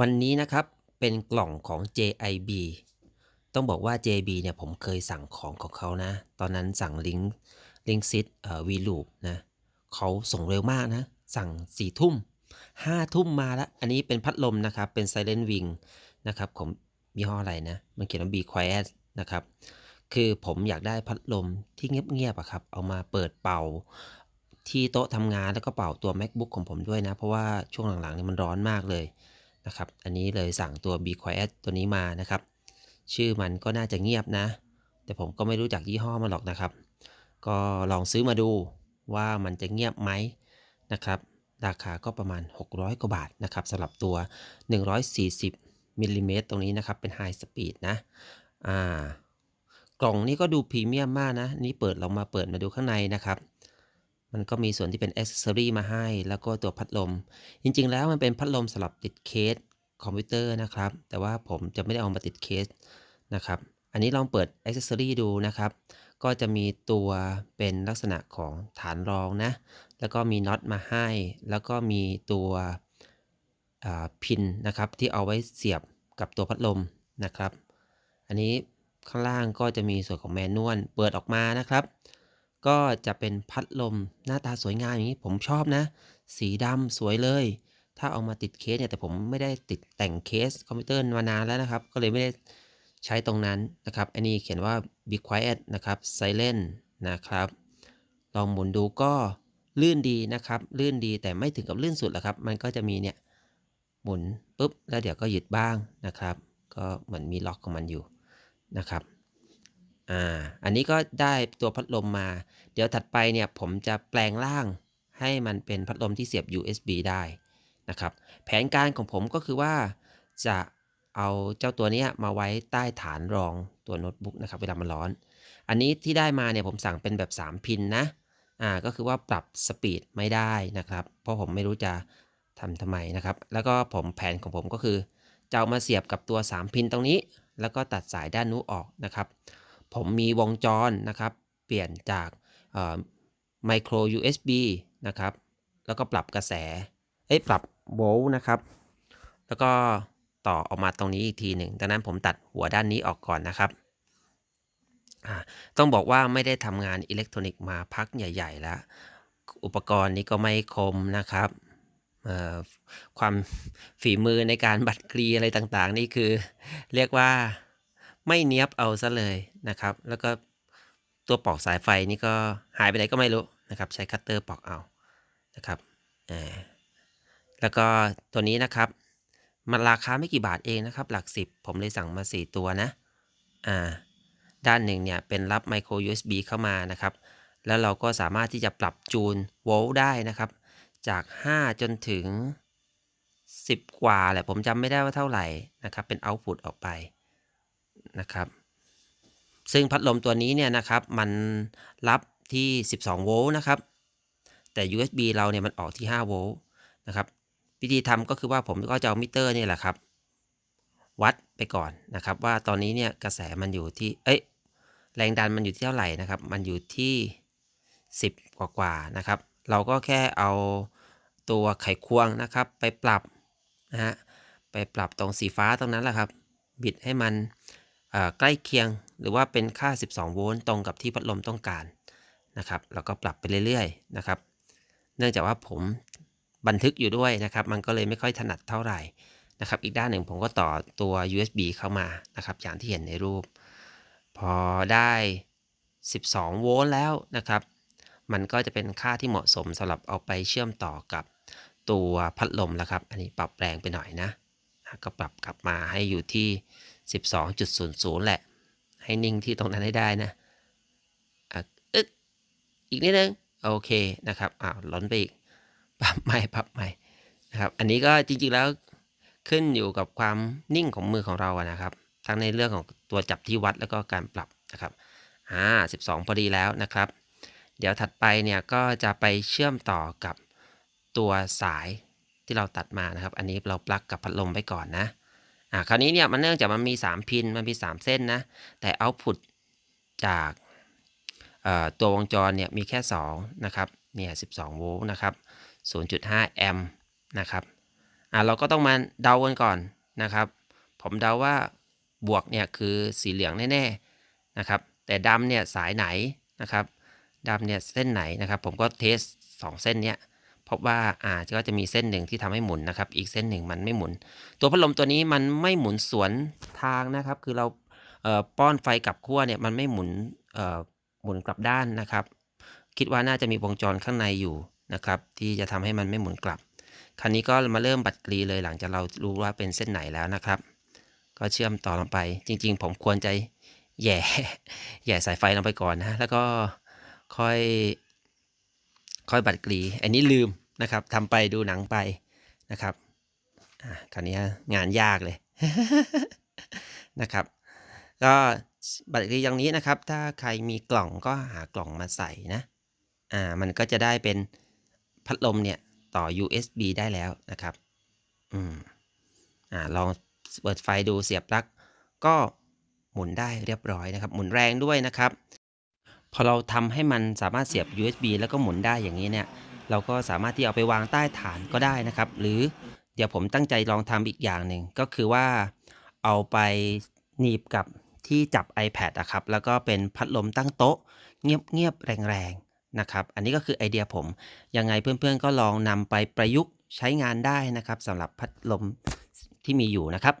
วันนี้นะครับเป็นกล่องของ JIB ต้องบอกว่า JB เนี่ยผมเคยสั่งของของเขานะ ตอนนั้นสั่งลิงก์ลิงก์ซิตเอ่อวีลูปนะเขาส่งเร็วมากนะ สั่งสี่ทุ่มห้าทุ่มมาแล้ว อันนี้เป็นพัดลมนะครับ เป็น Silent Wing นะครับผมยี่ห้ออะไรนะ มันเขียนว่า Be Quiet นะครับ คือผมอยากได้พัดลมที่เงียบๆอะครับ เอามาเปิดเป่าที่โต๊ะทำงานแล้วก็เป่าตัว MacBook ของผมด้วยนะ เพราะว่าช่วงหลังๆเนี่ยมันร้อนมากเลย นะครับ อันนี้เลยสั่งตัว Be Quiet ตัวนี้มานะครับ ชื่อมันก็น่าจะเงียบนะ แต่ผมก็ไม่รู้จักยี่ห้อมันหรอกนะครับ ก็ลองซื้อมาดูว่ามันจะเงียบไหมนะครับ ราคาก็ประมาณ 600 กว่าบาทนะครับสำหรับตัว 140มิลลิเมตรตรงนี้นะครับ เป็น High Speed นะ อ่ากล่องนี้ก็ดูพรีเมียมมากนะ นี่เปิดเรามาเปิดมาดูข้างในนะครับ มันก็มีส่วนที่เป็นอ c เซอรี่มาให้ แล้วก็ตัวพัดลม จริง ๆ แล้วมันเป็นพัดลมสำหรับติดเคสคอมพิวเตอร์นะครับ แต่ว่าผมจะไม่ได้เอามาติดเคสนะครับ อันนี้ลองเปิดอ c เซอรี่ดูนะครับ ก็จะมีตัวเป็นลักษณะของฐานรองนะ แล้วก็มีน็อตมาให้ แล้วก็มีตัวพินนะครับที่เอาไว้เสียบกับตัวพัดลมนะครับ อันนี้ข้างล่างก็จะมีส่วนของแมนนวลเปิดออกมานะครับ ก็จะเป็นพัดลมหน้าตาสวยงามอย่างนี้ผมชอบนะ สีดำสวยเลย ถ้าเอามาติดเคสเนี่ยแต่ผมไม่ได้ติดแต่งเคสคอมพิวเตอร์มานานแล้วนะครับ ก็เลยไม่ได้ใช้ตรงนั้นนะครับอันนี้เขียนว่า be quiet นะครับ silent นะครับ ลองหมุนดูก็ลื่นดีนะครับ ลื่นดีแต่ไม่ถึงกับลื่นสุดหรอกครับ มันก็จะมีเนี่ยหมุนปุ๊บแล้วเดี๋ยวก็หยุดบ้างนะครับ ก็เหมือนมีล็อกของมันอยู่นะครับ อ่า อันนี้ก็ได้ตัวพัดลมมา เดี๋ยวถัดไปเนี่ยผมจะแปลงร่างให้มันเป็นพัดลมที่เสียบ USB ได้นะครับ แผนการของผมก็คือว่าจะเอาเจ้าตัวนี้มาไว้ใต้ฐานรองตัวโน้ตบุ๊กนะครับ เวลามันร้อน อันนี้ที่ได้มาเนี่ยผมสั่งเป็นแบบ 3 พินนะ อ่า ก็คือว่าปรับสปีดไม่ได้นะครับ เพราะผมไม่รู้จะทำทำไมนะครับ แล้วก็ผมแผนของผมก็คือจะเอามาเสียบกับตัว 3 พินตรงนี้ แล้วก็ตัดสายด้านนู้นออกนะครับ ผมมีวงจรนะครับ เปลี่ยนจากไมโคร USB นะครับ แล้วก็ปรับกระแส เอ้ย ปรับโวลต์นะครับ แล้วก็ต่อออกมาตรงนี้อีกทีหนึ่ง ดังนั้นผมตัดหัวด้านนี้ออกก่อนนะครับ ต้องบอกว่าไม่ได้ทำงานอิเล็กทรอนิกส์มาพักใหญ่ ๆ แล้ว อุปกรณ์นี้ก็ไม่คมนะครับความฝีมือในการบัดกรีอะไรต่างๆ นี่คือเรียกว่า ไม่เนี้ยบเอาซะเลยนะครับ แล้วก็ตัวปอกสายไฟนี่ก็หายไปไหนก็ไม่รู้นะครับ ใช้คัตเตอร์ปอกเอานะครับแล้วก็ตัวนี้นะครับมันราคาไม่กี่บาทเองนะครับ หลักสิบผมเลยสั่งมา 4 ตัวนะอ่าด้านหนึ่งเนี่ยเป็นรับไมโคร USB เข้ามานะครับ แล้วเราก็สามารถที่จะปรับจูนโวลต์ได้นะครับ จาก 5 จนถึง 10 กว่าแหละผมจำไม่ได้ว่าเท่าไหร่นะครับ เป็นเอาต์พุตออกไป นะครับ ซึ่งพัดลมตัวนี้เนี่ยนะครับมันรับที่ 12 โวลต์นะครับ แต่ USB เราเนี่ยมันออกที่ 5 โวลต์นะครับวิธีทำก็คือว่าผมก็จะเอามิเตอร์นี่แหละครับ วัดไปก่อนนะครับ ว่าตอนนี้เนี่ยกระแสมันอยู่ที่เอ้ยแรงดันมันอยู่ที่เท่าไหร่นะครับ มันอยู่ที่ 10 กว่ากว่านะครับ เราก็แค่เอาตัวไขควงนะครับ ไปปรับนะฮะไปปรับตรงสีฟ้าตรงนั้นแหละครับ บิดให้มัน ใกล้เคียงหรือว่าเป็นค่า 12 โวลต์ตรงกับที่พัดลมต้องการนะครับแล้วก็ปรับไปเรื่อยๆนะครับ เนื่องจากว่าผมบันทึกอยู่ด้วยนะครับ มันก็เลยไม่ค่อยถนัดเท่าไหร่นะครับ อีกด้านหนึ่งผมก็ต่อตัว USB เข้ามานะครับ อย่างที่เห็นในรูป พอได้ 12 โวลต์แล้วนะครับ มันก็จะเป็นค่าที่เหมาะสมสำหรับเอาไปเชื่อมต่อกับตัวพัดลมแล้วครับ อันนี้ปรับแปลงไปหน่อยนะ ก็ปรับกลับมาให้อยู่ที่ 12.00 แหละ ให้นิ่งที่ตรงนั้นให้ได้นะอึกอีกนิดนึง โอเคนะครับอ้าวล้นไปอีกปรับใหม่ปรับใหม่นะครับ อันนี้ก็จริงๆแล้วขึ้นอยู่กับความนิ่งของมือของเราอะนะครับ ทั้งในเรื่องของตัวจับที่วัดแล้วก็การปรับนะครับอ่า12 พอดีแล้วนะครับ เดี๋ยวถัดไปเนี่ยก็จะไปเชื่อมต่อกับตัวสายที่เราตัดมานะครับ อันนี้เราปลั๊กกับพัดลมไปก่อนนะ อ่าคราวนี้เนี่ยมันเนื่องจากมันมี 3 พิน มันมี 3 เส้นนะ แต่เอาต์พุตจากตัววงจรเนี่ยมีแค่ 2 นะครับ เนี่ย 12 โวลต์นะครับ 0.5 แอมป์นะครับ อ่าเราก็ต้องมาเดากันก่อนนะครับ ผมเดาว่าบวกเนี่ยคือสีเหลืองแน่ๆนะครับ แต่ดำเนี่ยสายไหนนะครับดำเนี่ยเส้นไหนนะครับ ผมก็เทสสองเส้นเนี้ย พบว่าอ่าก็จะมีเส้นหนึ่งที่ทำให้หมุนนะครับ อีกเส้นหนึ่งมันไม่หมุน ตัวพัดลมตัวนี้มันไม่หมุนสวนทางนะครับ คือเราเอ่อป้อนไฟกลับขั้วเนี่ยมันไม่หมุนเอ่อหมุนกลับด้านนะครับ คิดว่าน่าจะมีวงจรข้างในอยู่นะครับ ที่จะทำให้มันไม่หมุนกลับ คราวนี้ก็มาเริ่มบัดกรีเลยหลังจากเรารู้ว่าเป็นเส้นไหนแล้วนะครับ ก็เชื่อมต่อลงไป จริง ๆ ผมควรจะแย่แย่สายไฟลงไปก่อนนะแล้วก็ค่อย คอยบัดกรี อันนี้ลืมนะครับทำไปดูหนังไปนะครับอะคราวนี้งานยากเลยนะครับ ก็บัตรกรีอย่างนี้นะครับ ถ้าใครมีกล่องก็หากล่องมาใส่นะอ่ามันก็จะได้เป็นพัดลมเนี่ยต่อ USB ได้แล้วนะครับอืมอ่าลองเปิดไฟดูเสียบปลั๊กก็หมุนได้เรียบร้อยนะครับ หมุนแรงด้วยนะครับ พอเราทำให้มันสามารถเสียบ USB แล้วก็หมุนได้อย่างนี้เนี่ยเราก็สามารถที่เอาไปวางใต้ฐานก็ได้นะครับ หรือเดี๋ยวผมตั้งใจลองทำอีกอย่างหนึ่งก็คือว่าเอาไปหนีบกับที่จับ iPad อะครับ แล้วก็เป็นพัดลมตั้งโต๊ะ เงียบๆแรงๆนะครับ อันนี้ก็คือไอเดียผม ยังไงเพื่อนๆก็ลองนำไปประยุกต์ใช้งานได้นะครับสำหรับพัดลมที่มีอยู่นะครับ